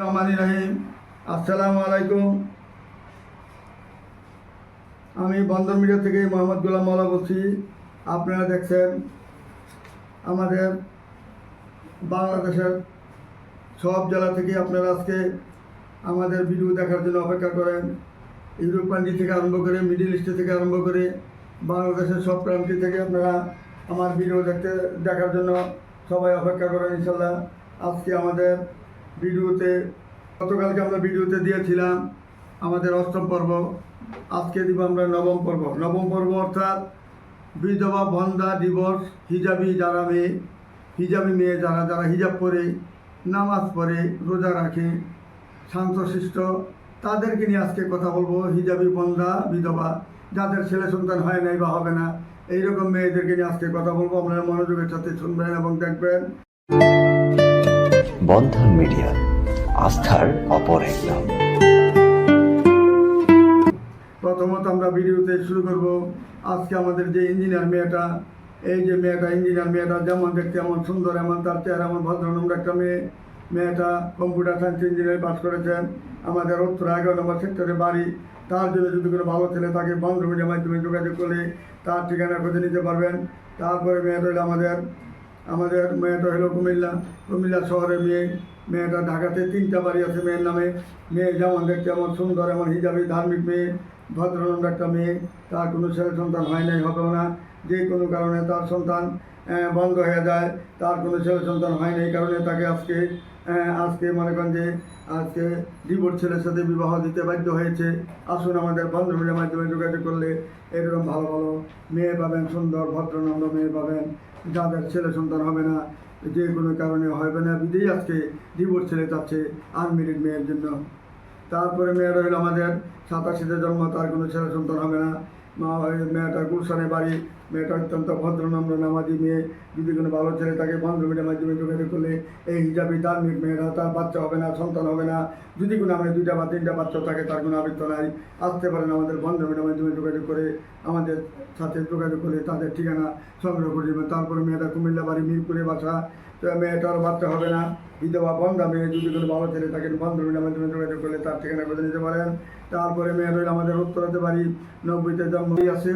রহমান রাহিম। আসসালামু আলাইকুম। আমি বন্দর মিডিয়া থেকে মোহাম্মদ গোলাম মাওলা বলছি। আপনারা দেখছেন আমাদের বাংলাদেশের সব জেলা থেকে আপনারা আজকে আমাদের ভিডিও দেখার জন্য অপেক্ষা করেন। ইউরোপ কান্ট্রি থেকে আরম্ভ করে, মিডিল ইস্ট থেকে আরম্ভ করে, বাংলাদেশের সব প্রান্তি থেকে আপনারা আমার ভিডিও দেখতে, দেখার জন্য সবাই অপেক্ষা করেন ইনশাল্লাহ আজকে আমাদের ভিডিওতে, গতকালকে আমরা ভিডিওতে দিয়েছিলাম আমাদের অষ্টম পর্ব। আজকে দিব আমরা নবম পর্ব। নবম পর্ব অর্থাৎ বিধবা বন্ধা দিবস হিজাবি যারা মেয়ে, হিজাবি মেয়ে যারা যারা হিজাব পরে, নামাজ পড়ে রোজা রাখে, শান্তশিষ্ট, তাদেরকে নিয়ে আজকে কথা বলব। হিজাবি বন্ধা, বিধবা, যাদের ছেলে সন্তান হয় নাই বা হবে না, এইরকম মেয়েদেরকে নিয়ে আজকে কথা বলব। আপনারা মনোযোগের সাথে শুনবেন এবং দেখবেন। বন্ধন মিডিয়া, আস্থার অপর এক নাম। প্রথমত আমরা ভিডিওতে শুরু করব। আজকে আমাদের যে ইঞ্জিনিয়ার মেয়েটা, এই যে মেয়েটা, ইঞ্জিনিয়ার মেয়েটা যেমন দেখতে এমন সুন্দর, এমন তার চেহারা, এমন ভদ্রনম্র একটা মেয়ে। মেয়েটা কম্পিউটার সায়েন্স ইঞ্জিনিয়ারিং পাস করেছেন আমাদের উত্তর এগারো নম্বর সেক্টরে বাড়ি। তার জন্য যদি কোনো ভালো ছেলে থাকে বন্ধ মিডিয়ার মাধ্যমে যোগাযোগ করলে তার ঠিকানা খুঁজে নিতে পারবেন। তারপরে মেয়েটা হলো আমাদের আমাদের মেয়েটা হলো কুমিল্লা কুমিল্লা শহরে মেয়ে। মেয়েটা ঢাকাতে তিনটা বাড়ি আছে মেয়ের নামে। মেয়ে যেমন দেখতে এমন সুন্দর, এমন হিজাবি, ধার্মিক মেয়ে ভদ্রনন্দ একটা মেয়ে। তার কোনো ছেলে সন্তান হয় নাই, হবেও না। যে কোনো কারণে তার সন্তান বন্ধ হয়ে যায়। তার কোনো ছেলে সন্তান হয় নাই কারণে তাকে আজকে আজকে মনে করেন যে আজকে ডিভোর্স ছেলের সাথে বিবাহ দিতে বাধ্য হয়েছে। আসুন আমাদের বন্ধ মিডিয়ার মাধ্যমে যোগাযোগ করলে এরকম ভালো ভালো মেয়ে পাবেন, সুন্দর ভদ্রনন্দ মেয়ে পাবেন। যাদের ছেলে সন্তান হবে না, যে কোনো কারণে হবে না বিধেই আজকে ডিভোর্স ছেলে চাচ্ছে আনমেরিড মেয়ের জন্য। তারপরে মেয়েরা হলো আমাদের সাতাশিতে জন্ম, তার কোনো ছেলে সন্তান হবে না। মা ওই মেয়েটা গুলশানে বাড়ি, মেয়েটা অত্যন্ত ভদ্রনম্র নামাজি মেয়ে। যদি কোনো ভালো ছেলে তাকে বান্ধবীদের মাধ্যমে যোগাযোগ করলে এই হিসাবে ধার্মিক মেয়েরা, তার বাচ্চা হবে না, সন্তান হবে না। যদি কোনো আমাদের দুইটা বা তিনটা বাচ্চা থাকে, তার কোনো আবৃত্ত নাই। আসতে পারেন আমাদের বান্ধবীদের মাধ্যমে যোগাযোগ করে, আমাদের সাথে যোগাযোগ করে তাদের ঠিকানা সংগ্রহ করে দেবেন। তারপরে মেয়েটা কুমিল্লা বাড়ি, মিরপুরে বাসা। তো মেয়েটার বাচ্চা হবে না। বিধবা বন্ধা মেয়ে, যদি কোনো ভালো ছেলে থাকেন বান্ধবীর মাধ্যমে যোগাযোগ করলে তার ঠিকানা করে নিতে পারেন। তারপরে মেয়ে রইল আমাদের উত্তরাতে বাড়ি, নব্বইতে জন্ম আছে।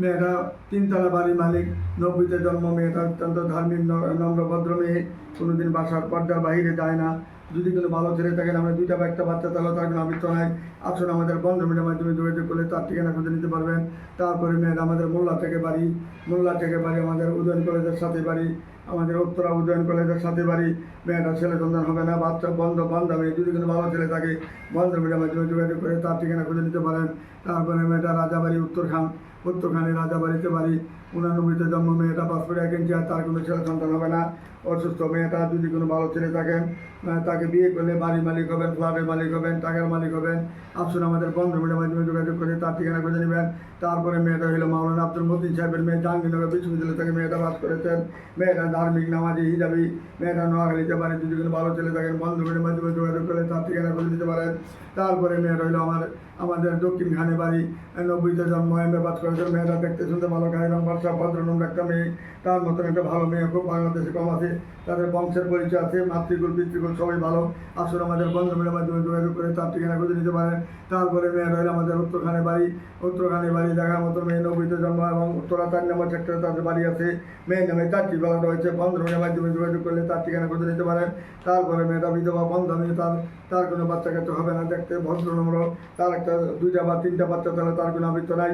মেয়েটা তিনতলা বাড়ি মালিক, নব্বইতে জন্ম মেয়েটা অত্যন্ত ধার্মিক নম্রভদ্র নম্র ভদ্র মেয়ে। কোনোদিন বাসার পর্দার বাহিরে যায় না। যদি কোনো ভালো ছেলে থাকেন আমরা দুইটা বা একটা বাচ্চা, তাহলে তার আবৃত্ত নাই। আসুন আমাদের বন্ধ মিডিয়ার মাধ্যমে যোগাযোগ করলে তার ঠিকানা খুঁজে নিতে পারবেন। তারপরে মেয়েটা আমাদের মোল্লা থেকে বাড়ি, মোল্লা থেকে বাড়ি আমাদের উদয়ন কলেজের সাথে বাড়ি, আমাদের উত্তরা উদয়ন কলেজের সাথে বাড়ি। মেয়েটা ছেলে সন্তান হবে না, বাচ্চা, বন্ধ বন্ধ মেয়ে যদি কোনো ভালো ছেলে থাকে, বন্ধ মিডিয়ার মাধ্যমে যোগাযোগ করে তার ঠিকানা খুঁজে নিতে পারেন। তারপরে মেয়েটা রাজাবাড়ি, উত্তরখান উত্তরখানে রাজাবাড়িতে বাড়ি। উনানব্বইতে জন্ম, মেয়েটা পাসপোর্ট এক ইঞ্চি আর তার কোনো ছেলে সন্তান হবে না। অসুস্থ মেয়েটা যদি কোনো ভালো ছেলে থাকেন তাকে বিয়ে করলে বাড়ির মালিক হবেন, ফ্ল্যাটের মালিক হবেন, টাকার মালিক হবেন। আসুন আমাদের বন্ধ মিডিয়ার মাধ্যমে যোগাযোগ করে তার ঠিকানা খুঁজে নেবেন। তারপরে মেয়েটা হলো মাওলানা আব্দুল মতিন সাহেবের মেয়ে, জাহাঙ্গীরনগর বিশ্ববিদ্যালয় থেকে মেয়েটা বাস করেছেন। মেয়েটা ধার্মিক নামাজি, হিজাবি। মেয়েটা নোয়াখালীতে পারে যদি কোনো ভালো ছেলে থাকেন, বন্ধ মিডিয়ার মাধ্যমে যোগাযোগ করে তার ঠিকানা খুঁজে দিতে পারেন। তারপরে মেয়েটা হলো আমার, আমাদের দক্ষিণ খানে বাড়ি। নব্বইতে জন্ম, এম এ পাস করেছেন। মেয়েটা দেখতে শুনতে ভালো, গায়ে রং বর্ষা ভদ্রনম্র একটা মেয়ে তার মতন একটা ভালো মেয়ে খুব বাংলাদেশে কম আছে। তাদের বংশের পরিচয় আছে, মাতৃকুল, পিতৃকুল, সবাই ভালো। আসলে আমাদের বন্ধ মেয়ের মাধ্যমে যোগাযোগ করে তার ঠিকানা খুঁজে নিতে পারেন। তারপরে মেয়ে হলো আমাদের উত্তরখানে বাড়ি। উত্তরখানে বাড়ি দেখার মতো মেয়ে নব্বইতে জন্ম এবং উত্তরা চার নম্বর সেক্টরে তাদের বাড়ি আছে। মেয়ের নামে চারটি বেলাটা রয়েছে। বন্ধ মেয়ের মাধ্যমে যোগাযোগ করলে তার ঠিকানা খুঁজে নিতে পারেন। তারপরে মেয়েটা বিধবা, বন্ধ মেয়ে, তার তার কোনো বাচ্চা কাচ্চা হবে না। দেখতে ভদ্রনম্র তার একটা দুইটা বা তিনটা বাচ্চা তাহলে তার কোনো আবৃত্ত নাই।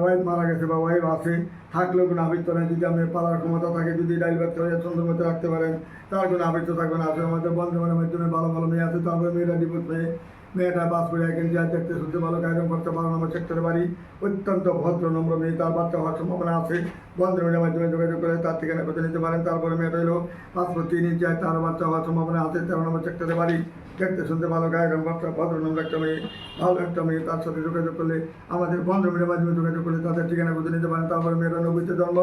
ওয়াইফ মারা গেছে বা ওয়াইফ আছে। থাকলেও কোনো আবৃত্ত নাই। যদি আপনি পালার ক্ষমতা থাকে, যদি ডাইল বাচ্চা হয়ে সুন্দর মতো রাখতে পারেন, তার কোনো আবৃত্ত থাকবে না। আসলে আমাদের বন্ধুবানের মাধ্যমে ভালো ভালো মেয়ে আছে, তারপরে মেয়েরা ডিভোর্স হয়ে মেয়েটা বাস করে একজন যা দেখতে শুনতে ভালো কাজ করতে পারেন আমার সেক্টরে বাড়ি। অত্যন্ত ভদ্র, নম্র মেয়ে, তার বাচ্চা হওয়ার সম্ভাবনা আছে। বন্ধু মিডিয়ার মাধ্যমে যোগাযোগ করে তার ঠিকানা করতে নিতে পারেন। তারপরে মেয়েটা হলো পাসপোর্ট তিন ইঞ্চি তার বাচ্চা হওয়ার সম্ভাবনা আছে, তেরো নম্বর সেক্টরে বাড়ি। দেখতে শুনতে ভালো গায়ক বাচ্চা ভদ্র নম্র একটা মেয়ে, ভালো একটা মেয়ে, তার সাথে যোগাযোগ করলে আমাদের বন্ধু মিডিয়ার মাধ্যমে যোগাযোগ করলে তাদের ঠিকানা করতে নিতে পারেন। তারপরে মেয়েটা নব্বইতে জন্ম,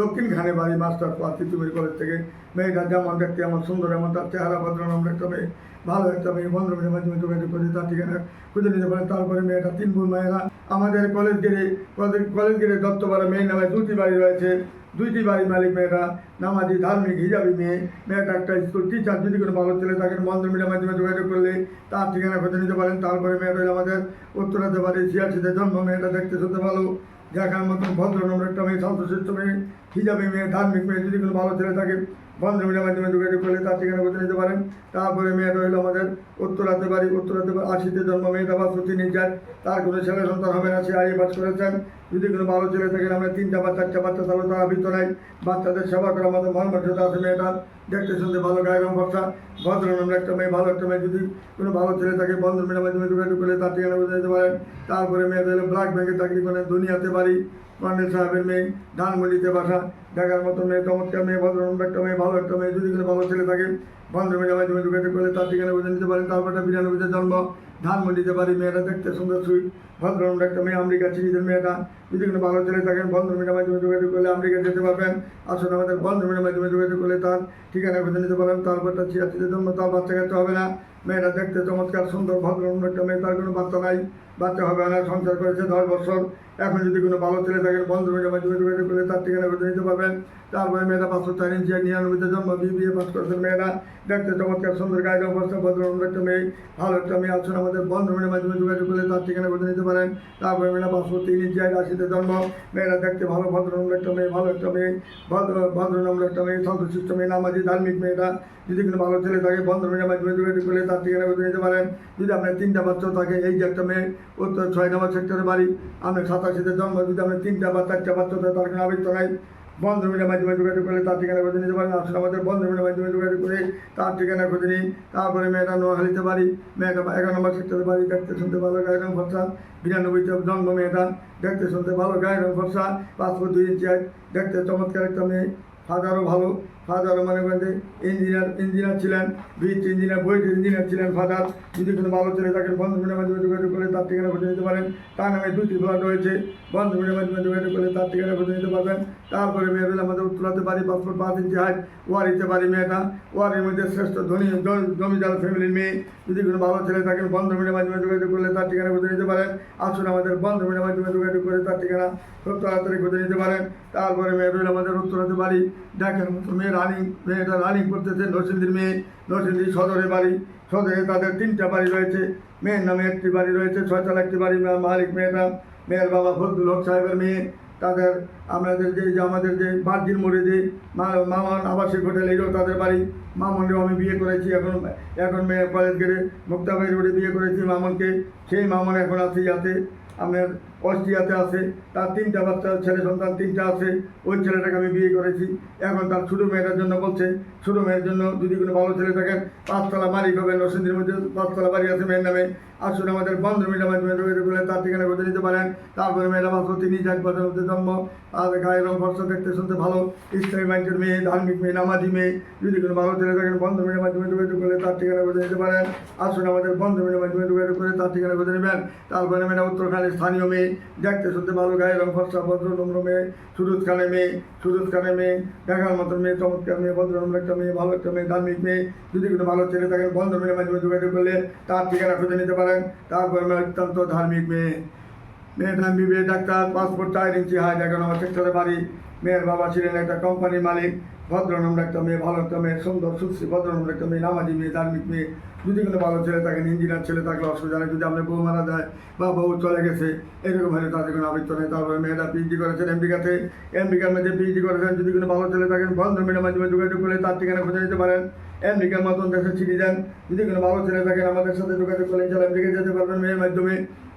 দক্ষিণ খানে বাড়ি, মাস্টার ক্লাস তিতুমির কলেজ থেকে। মেয়েটা যেমন দেখতে আমার সুন্দর, এমন তার চেহারা ভদ্র, নম্র একটা মেয়ে, ভালো একটা মেয়ে বন্ধু মিডিয়ার মাধ্যমে যোগাযোগ করলে তার ঠিকানা খুঁজে নিতে পারেন। তারপরে মেয়েটা তিন বোন মেয়েরা, আমাদের কলেজ গেটে কলেজ গেটে দত্তপাড়া মেয়ের নামে দুটি বাড়ি রয়েছে দুইটি বাড়ি মালিক মেয়েটা নামাজি, ধার্মিক, হিজাবি মেয়ে। মেয়েটা একটা স্কুল টিচার যদি কোনো ভালো ছেলে থাকেন বন্ধ মিডিয়ার মাধ্যমে যোগাযোগ করলে তার ঠিকানা খুঁজে নিতে পারেন। তারপরে মেয়েটা আমাদের উত্তরাতে বাড়ি ছিয়াশিতে জন্ম, মেয়েটা দেখতে শুনতে ভালো। দেখার মতন ভদ্র নম্বর একটা মেয়ে শান্তশিষ্ট মেয়ে, হিজাবি মেয়ে, ধার্মিক মেয়ে, যদি কোনো ভালো ছেলে থাকে বন্ধ মিডিয়ার মাধ্যমে যোগাযোগ করলে তার ঠিকানা খুঁজে নিতে পারেন। তারপরে মেয়েটা হলো আমাদের উত্তরাতে বাড়ি, উত্তরাতে আশিতে জন্ম মেয়েটা বা তিনি যায় তার কোনো ছেলে সন্তান হবে না, সে আইএ পাস করেছেন। যদি কোনো ভালো ছেলে থাকেন আমরা তিনটা বা চারটা বাচ্চা তাহলে তারা নাই। বাচ্চাদের সেবা করা আমাদের মন মর্যাদা আছে মেয়েটা। দেখতে শুনতে ভালো, গায়ের রং ভরসা ভদ্র নম্বর একটা মেয়ে, ভালো একটা মেয়ে। যদি কোনো ভালো ছেলে থাকে বন্ধু মেয়ের মাধ্যমে যোগাযোগ করলে তার ঠিকানা বুঝে নিতে পারেন। তারপরে মেয়েদের ব্ল্যাক ব্যাংকে চাকরি করেন দুনিয়াতে বাড়ি। কর্নেল সাহেবের মেয়ে ধানমন্ডিতে বাসা, দেখার মতো মেয়ে, চমৎকার মেয়ে, ভদ্র একটা মেয়ে, ভালো একটা মেয়ে, যদি কোনো ভালো ছেলে থাকে, বান্ধবী জামাই তুমি যোগাযোগ করলে তার ঠিকানা বুঝে নিতে পারেন। তারপর একটা বিরানব্বইতে জন্ম। ধানমন্ডিতে বাড়ি মেয়েটা দেখতে সুন্দর সুই ভদ্র নম্বর একটা মেয়ে, আমেরিকা চিনিদের মেয়েটা। যদি কোনো ভালো ছেলে থাকেন বন্ধু মেয়ের মাধ্যমে যোগাযোগ করলে আমেরিকা যেতে পারবেন। আসলে আমাদের বন্ধু মেয়ের মাধ্যমে যোগাযোগ করলে তার ঠিকানা খুঁজে নিতে পারেন তার ছিয়াশিতে জন্ম তার বাচ্চা কাচ্চা হবে না। মেয়েটা দেখতে চমৎকার, সুন্দর ভদ্র একটা মেয়ে, তার কোনো বাচ্চা নাই। বাচ্চা হবে না, সংসার করেছে দশ বছর। এখন যদি কোনো ভালো ছেলে থাকেন বন্ধু মেয়ের মাধ্যমে যোগাযোগ করলে তার ঠিকানা খুঁজে নিতে পারবেন। তারপরে মেয়েটা পাঁচশো চার ইঞ্চি নিরানব্বইতে জন্ম, বিয়ে পাস করেছেন মেয়েরা দেখতে চমৎকার, সুন্দর গায়ে অবস্থা ভদ্র নম্বর একটা মেয়ে, ভালো একটা মেয়ে। আসুন আমাদের বন্ধু মেয়ের মাধ্যমে যোগাযোগ করলে তার ঠিকানা খুঁজে নিতে পারেন। তারপরে মেয়েরা পাঁচশো তিন ইঞ্চি আশিতে জন্ম। মেয়েরা দেখতে ভালো ভদ্র নম্বর একটা মেয়ে, ভালো একটা মেয়ে, ভদ্র ভদ্র নম্বর একটা মেয়ে সন্তোষিষ্ট মেয়ে, নামাজি, ধার্মিক মেয়েটা যদি কোনো ভালো ছেলে থাকে, বন্ধু মেয়ের মাধ্যমে যোগাযোগ করলে তার ঠিকানা খুঁজে নিতে পারেন। যদি আপনার তিনটা বাচ্চা থাকে, এই যে একটা মেয়ে উত্তর ছয় নম্বর সেক্টরে বাড়ি। আপনার সাতাশিতে জন্ম, যদি আপনার তিনটা বা চারটা বাচ্চা থাকে, তার কোনো আবৃত্ত নাই। বন্ধ মিলের মাধ্যমে যোগাযোগ করলে তার ঠিকানা খুঁজে নিতে পারেন। আসলে আমাদের বন্ধ মিলের মাধ্যমে যোগাযোগ করে তার ঠিকানা খুঁজে নিই তারপরে মেয়েটা নোয়াহালিতে পারি। মেয়েটা এগারো নম্বর সেক্টরে পারি। দেখতে শুনতে ভালো, গায়ের রং ফর্সা বিরানব্বইতে জন্ম মেয়েটা। দেখতে শুনতে ভালো, গায়ের রং ফর্সা পাসপোর্ট দুই ইঞ্চি দেখতে চমৎকার একটা মেয়ে। ফাদারও ভালো। ফাদারও মনে করেন যে ইঞ্জিনিয়ার ইঞ্জিনিয়ার ছিলেন ব্রিজ ইঞ্জিনিয়ার বইট ইঞ্জিনিয়ার ছিলেন ফাদার। যদি কোনো ভালো ছেলে থাকেন বন্ধু মিলের মাধ্যমে যোগাযোগ করলে তার ঠিকানা খুঁজে নিতে পারেন। তার নামে দুটি ফ্ল্যাট রয়েছে, বন্ধু মিলের মাধ্যমে যোগাযোগ করলে তার ঠিকানা খুঁজে নিতে পারবেন। তারপরে মেয়েদের আমাদের উত্তরাতে বাড়ি পাসপোর্ট পাঁচ ইঞ্চি হাইট, ওয়ারিতে পারি মেয়েটা। ওয়ারির মধ্যে শ্রেষ্ঠ ধনী জমিদার ফ্যামিলির মেয়ে। যদি কোনো ভালো ছেলে থাকেন বন্ধু মিলের মাধ্যমে যোগাযোগ করলে তার ঠিকানা খুঁজে নিতে পারেন। আসুন আমাদের বন্ধু মিলের মাধ্যমে যোগাযোগ করে তার ঠিকানা খুব তাড়াতাড়ি খুঁজে নিতে পারেন। তারপরে মেয়েদের আমাদের উত্তরাতে বাড়ি। দেখার মতো মেয়ে রানিং, মেয়েটা রানিং করতেছে, নরসিংদীর মেয়ে, নরসিংদী সদরে বাড়ি। সদরে তাদের তিনটা বাড়ি রয়েছে। মেয়ের নামে একটি বাড়ি রয়েছে, ছয়তলা একটি বাড়ি। মালিক মেয়েটা, মেয়ের বাবা ফজলুল হক সাহেবের মেয়ে। তাদের আমাদের যে আমাদের যে বার্জির মোড়ে যে মামন আবাসিক হোটেল, এটাও তাদের বাড়ি। মামনকেও আমি বিয়ে করেছি, এখন এখন মেয়ে কলেজ গেটে মুক্তাবাই রোডে বিয়ে করেছি মামনকে। সেই মামন এখন আছে যাতে আপনার অস্ট্রিয়াতে আছে, তার তিনটা বাচ্চা, ছেলে সন্তান তিনটা আছে, ওই ছেলেটাকে আমি বিয়ে করেছি। এখন তার ছোটো মেয়েটার জন্য বলছে, ছোটো মেয়ের জন্য যদি কোনো ভালো ছেলে থাকেন, পাঁচতলা বাড়ি পাবেন, নরসিংদীর মধ্যে পাঁচতলা বাড়ি আছে মেয়ের নামে। আসুন আমাদের বন্ধু মেয়েটা মাধ্যমে যোগাযোগ করলে তার ঠিকানা খুঁজে নিতে পারেন। তারপরে মেয়েরা মাত্র তিনি চার বছর মধ্যে জন্ম আর গায়ের রং, ফর্সা, দেখতে, শুনতে ভালো। ইসলামী ব্যাংকের মেয়ে, ধার্মিক মেয়ে, নামাজি মেয়ে। যদি কোনো ভালো ছেলে থাকেন, বন্ধু মেয়ের মাধ্যমে যোগাযোগ করলে তার ঠিকানা খুঁজে নিতে পারেন। আসুন আমাদের বন্ধু মেয়ের মাধ্যমে যোগাযোগ করে তার ঠিকানা খুঁজে নেবেন। তারপরে মেয়েটা উত্তরখানের স্থানীয় মেয়ে। দেখতে শুনতে ভালো গায়ের রং ফর্সা, ভদ্র, নম্র মেয়ে, সুরুজ খানের মেয়ে, সুরুজ খানের মেয়ে, দেখার মতো মেয়ে, চমৎকার মেয়ে, ভদ্র, নম্র একটা মেয়ে, ভালো একটা মেয়ে ধার্মিক মেয়ে। যদি কোনো ভালো ছেলে থাকেন বন্ধু মেয়ের মাধ্যমে যোগাযোগ করলে তার ঠিকানা খুঁজে নিতে পারেন। তারপরে অত্যন্ত ধার্মিক মেয়ে। মেয়েটা বিবিএ ডাক্তার, পাসপোর্ট চার ইঞ্চি, হাই এখন আমার সেক্টরে বাড়ি। মেয়ের বাবা ছিলেন একটা কোম্পানির মালিক। ভদ্র নম্বর একটা মেয়ে, ভালো একটা মেয়ে, সুন্দর সুশ্রী ভদ্র নম্বর একটা মেয়ে, নামাজি মেয়ে, ধার্মিক মেয়ে। যদি কোনো ভালো ছেলে থাকেন ইঞ্জিনিয়ার ছেলে থাকলে অসুবিধা নেই। যদি আপনার বউ মারা যায় বা বউ চলে গেছে, এরকম হলে তাদের কোনো আবৃত্ত নেই। তারপরে মেয়েরা পিএইচডি করেছেন আমেরিকাতে আমেরিকার মধ্যে পিএইচডি করেছেন। যদি কোনো ভালো ছেলে থাকেন বন্ধু মেয়ের মাধ্যমে যোগাযোগ করলে তার ঠিকানা খুঁজে নিতে পারেন। আমেরিকার মতন দেশে ছিটি দেন যদি কোনো ভালো ছেলে থাকেন, আমাদের সাথে যোগাযোগ করলে ইনশাল্লাহ আমেরিকা যেতে পারবেন। মেয়ের মাধ্যমে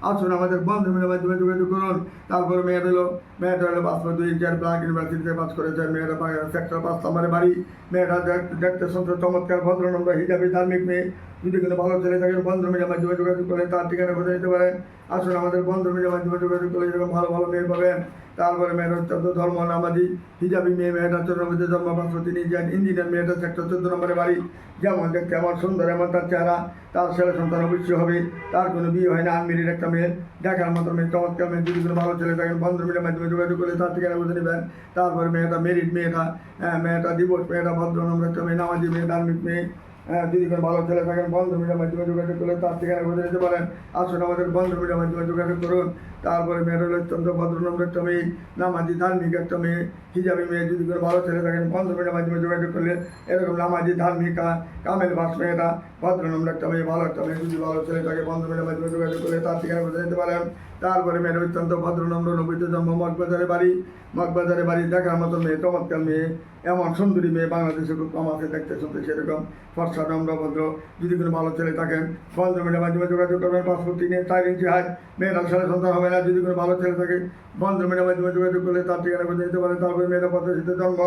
আসুন আমাদের বন্ধু মেয়ের মাধ্যমে যোগাযোগ করুন। তারপরে মেয়েটা হলো মেয়েটা হলো পাসপোর্ট দুই চার ব্লাক ইউনিভার্সিটিতে পাস করেছেন মেয়েটা সেক্টর পাঁচ নম্বরে বাড়ি। মেয়েটা দেখতে সুন্দর, চমৎকার ভদ্র নম্বর হিসাবে ধার্মিক মেয়ে। যদি কোনো ভালো ছেলে থাকেন বন্ধু মিলের মাধ্যমে যোগাযোগ করে, তার ঠিকানা খুঁজে নিতে পারেন আসুন আমাদের বন্ধু মিলের মাধ্যমে যোগাযোগ করলে এরকম ভালো ভালো মেয়ে পাবেন। তারপরে মেয়েটা অত্যন্ত ধর্ম নামাজি হিজাবি মেয়ে মেয়েটা চন্দ্র মধ্যে জন্ম পাঁচশো তিনি যান ইঞ্জিনিয়ার মেয়েটা সেক্টর চোদ্দ নম্বরে বাড়ি। যেমন দেখতে আমার সুন্দর, এমন তার চেহারা। তার ছেলে সন্তান অবশ্যই হবে। তার কোনো বিয়ে হয় না আনমিরির একটা মেয়ে। দেখার মতো মেয়ে, চমৎকার মেয়ে। যদি কোনো ভালো ছেলে থাকেন বন্ধু মিলের মাধ্যমে যোগাযোগ করলে তার ঠিকানা বুঝে নেবেন। তারপর মেয়েটা মেরিট মেয়েটা হ্যাঁ মেয়েটা ডিভোর্স মেয়েটা ভদ্র নম্বর একটা মেয়ে নামাজি মেয়ে ধার্মিক মেয়ে হ্যাঁ, যদি কোনো ভালো ছেলে থাকেন বন্ধু মিডিয়ার মাধ্যমে যোগাযোগ করলে তার ঠিকানা খুঁজে নিতে পারেন। আসুন আমাদের বন্ধু মিডিয়ার মাধ্যমে যোগাযোগ করুন। তারপরে মেয়ের হলো অত্যন্ত ভদ্রনম্র একটা মেয়ে নামাজি ধার্মিক একটা মেয়ে হিজাবি মেয়ে যদি কোনো ভালো ছেলে থাকেন বন্ধু মিডিয়ার মাধ্যমে যোগাযোগ করলে এরকম নামাজি ধার্মিকা কামেল বাস মেয়েটা ভদ্রনম্র একটা মেয়ে, ভালো একটা মেয়ে, যদি ভালো ছেলে থাকে বন্ধু মিডিয়ার মাধ্যমে যোগাযোগ করলে তার ঠিকানা খুঁজে নিতে পারেন। তারপরে মেয়ের অত্যন্ত ভদ্রনম্র নবীতে জন্ম, মগবাজারে বাড়ি। মগবাজারে বাড়ি দেখার মতো মেয়ে, চমৎকার মেয়ে, এমন সুন্দরী মেয়ে বাংলাদেশে খুব কম আছে, দেখতে শুনতে সেরকম। ফর্সা, নম্র, ভদ্র, যদি কোনো ভালো ছেলে থাকেন বন্ধু মিডিয়ার মাধ্যমে যোগাযোগ করবেন, পাসপোর্ট তিনে চার ইঞ্চি হাইট, মেয়েরা ছেলে সন্তান হবে না, যদি কোনো ভালো ছেলে থাকে, বন্ধু মিডিয়ার মাধ্যমে যোগাযোগ করলে তার ঠিকানা খুঁজে নিতে পারেন। তারপরে মেয়েরা পদ্ধতিতে জন্ম,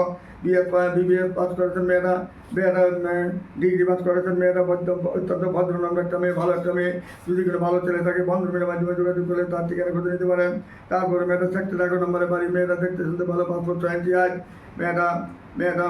বিএ, বিবিএ পাস করেছেন মেয়েরা মেয়েরা ডিগ্রি পাস করেছেন মেয়েরা অত্যন্ত ভদ্র, নম্র একটা মেয়ে, ভালো একটা মেয়ে। যদি কোনো ভালো ছেলে থাকে বন্ধু মেয়ের মাধ্যমে যোগাযোগ করলে তার ঠিকানা খুঁজে নিতে পারেন। তারপরে মেয়েটা থাকতে থাকো, নম্বরে বাড়ি মেয়েটা দেখতে শুনতে ভালো, পাসপোর্ট ছয় ইঞ্চি হাইট মেয়েরা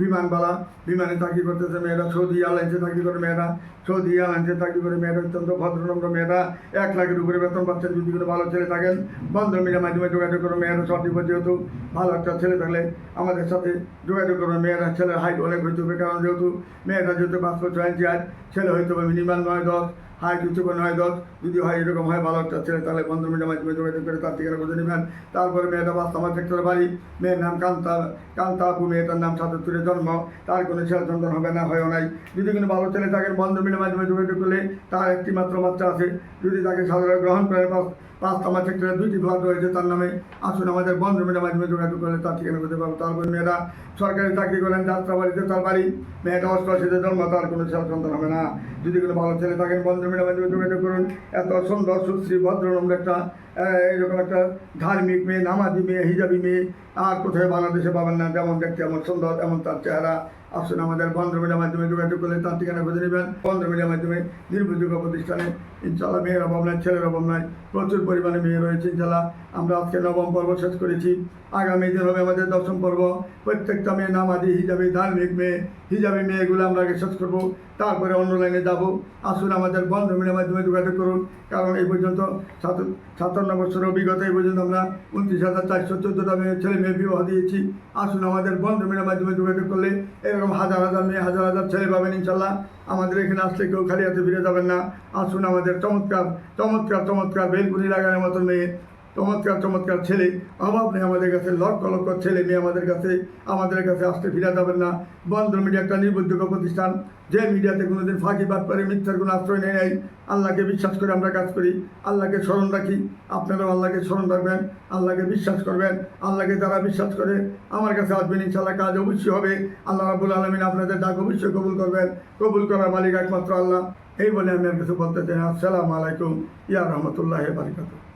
বিমানবালা, বিমানে চাকরি করতেছে মেয়েরা, সৌদি এয়ারলাইন্সে চাকরি করে মেয়েরা, সৌদি এয়ারলাইন্সে চাকরি করে মেয়েরা, অত্যন্ত ভদ্রনম্র মেয়েরা, এক লাখের উপরে বেতন পাচ্ছেন যদি কোনো ভালো ছেলে থাকেন বন্ধ মিডিয়ার মাধ্যমে যোগাযোগ করো মেয়েরা, সঠিক যেহেতু ভালো একটা ছেলে থাকলে আমাদের সাথে যোগাযোগ করো মেয়েরা, ছেলের হাইট অনেক হইতে হবে, কারণ যেহেতু মেয়েরা যেহেতু পাসপোর্ট ছয় ইঞ্চি হাইট ছেলে হইতে হবে মিনিমাম নয় দশ হাই কিছু করে নয় দশ। যদি হয় এরকম হয়, ভালো একটা ছেলে, তাহলে বন্ধু মিডিয়ার মাধ্যমে যোগাযোগ করে তার ঠিকানা খুঁজে নেবেন। তারপরে মেয়েটা বাস্তমার সেক্টরে বাড়ি। মেয়ের নাম কান্তা কান্তা আপু, মেয়েটার নাম সাতাত্তরে জন্ম। তার কোনো ছেলে সন্তান হবে না, হয়েও নাই। যদি কোনো ভালো ছেলে থাকেন বন্ধু মিডিয়ার মাধ্যমে যোগাযোগ করলে তার একটি মাত্র বাচ্চা আছে। যদি তাকে সাধারণ গ্রহণ করে পাঁচ পাঁচতমা সেক্টরে দুইটি ফ্ল্যাট রয়েছে, তার নামে আসুন আমাদের বন্ধু মিডিয়ার মাধ্যমে যোগাযোগ করলে তার ঠিকানা করতে পারব তারপর মেয়েরা সরকারি চাকরি করেন যাত্রা বাড়িতে তার বাড়ি, মেয়েটা অষ্টআশিতে জন্ম, তার কোনো ছেলে সন্তান হবে না। যদি কোনো ভালো ছেলে থাকেন বন্ধু মিডিয়ার মাধ্যমে যোগাযোগ করুন। এত সুন্দর, সুশ্রী ভদ্রনম্র একটা আহ, এইরকম একটা ধার্মিক মেয়ে নামাজি মেয়ে হিজাবি মেয়ে আর কোথায় বাংলাদেশে পাবেন না যেমন দেখতে এমন সুন্দর এমন তার চেহারা। আসুন আমাদের বন্ধ মিডিয়ার মাধ্যমে যোগাযোগ করলে তার ঠিকানা খুঁজে নেবেন। বন্ধ মিডিয়ার মাধ্যমে নির্ভরযোগ্য প্রতিষ্ঠানে ইনশাল্লাহ মেয়ের অভাব নাই ছেলের অভাব নাই প্রচুর পরিমাণে মেয়ে রয়েছে ইনশাল্লাহ আমরা আজকে নবম পর্ব শেষ করেছি। আগামী দিন হবে আমাদের দশম পর্ব। প্রত্যেকটা মেয়ে নামাজি হিজাবি ধার্মিক মেয়ে হিজাবি মেয়েগুলো আমরা আগে শেষ করব। তারপরে অন্য লাইনে যাব। আসুন আমাদের বন্ধ মিডিয়ার মাধ্যমে যোগাযোগ করুন। কারণ এই পর্যন্ত সাত- সাতান্ন বছরের অভিজ্ঞতা, এই পর্যন্ত আমরা উনত্রিশ হাজার চারশো চোদ্দোটা মেয়ে ছেলে মেয়ে বিবাহ দিয়েছি। আসুন আমাদের বন্ধ মিডিয়ার মাধ্যমে যোগাযোগ করলে এরকম হাজার হাজার মেয়ে, হাজার হাজার ছেলে পাবেন ইনশাল্লাহ। আমাদের এখানে আসলে কেউ খালি হাতে ফিরে যাবেন না। আসুন আমাদের চমৎকার চমৎকার চমৎকার বেলকুনি লাগানোর মতো মেয়ে চমৎকার চমৎকার ছেলে। অভাব নেই আমাদের কাছে, লক্ষ লক্ষ ছেলে মেয়ে আমাদের কাছে আমাদের কাছে আসতে ফিরে যাবেন না। বন্ধ মিডিয়া একটা নির্ভরযোগ্য প্রতিষ্ঠান, যে মিডিয়াতে কোনোদিন ফাঁকি বাদ করে, মিথ্যার কোনো আশ্রয় নেই। আল্লাহকে বিশ্বাস করে আমরা কাজ করি। আল্লাহকে স্মরণ রাখি। আপনারাও আল্লাহকে স্মরণ রাখবেন, আল্লাহকে বিশ্বাস করবেন। আল্লাহকে যারা বিশ্বাস করে, আমার কাছে আসবেন ইনশাল্লাহ কাজ অবশ্যই হবে। আল্লাহ রাবুল আলমিন আপনাদের ডাক অবশ্যই কবুল করবেন। কবুল করার মালিক একমাত্র আল্লাহ। এই বলে আমি আর কিছু বলতে চাই আসসালামু আলাইকুম। ইয়া রহমতুল্লাহ বারিকাতুহ।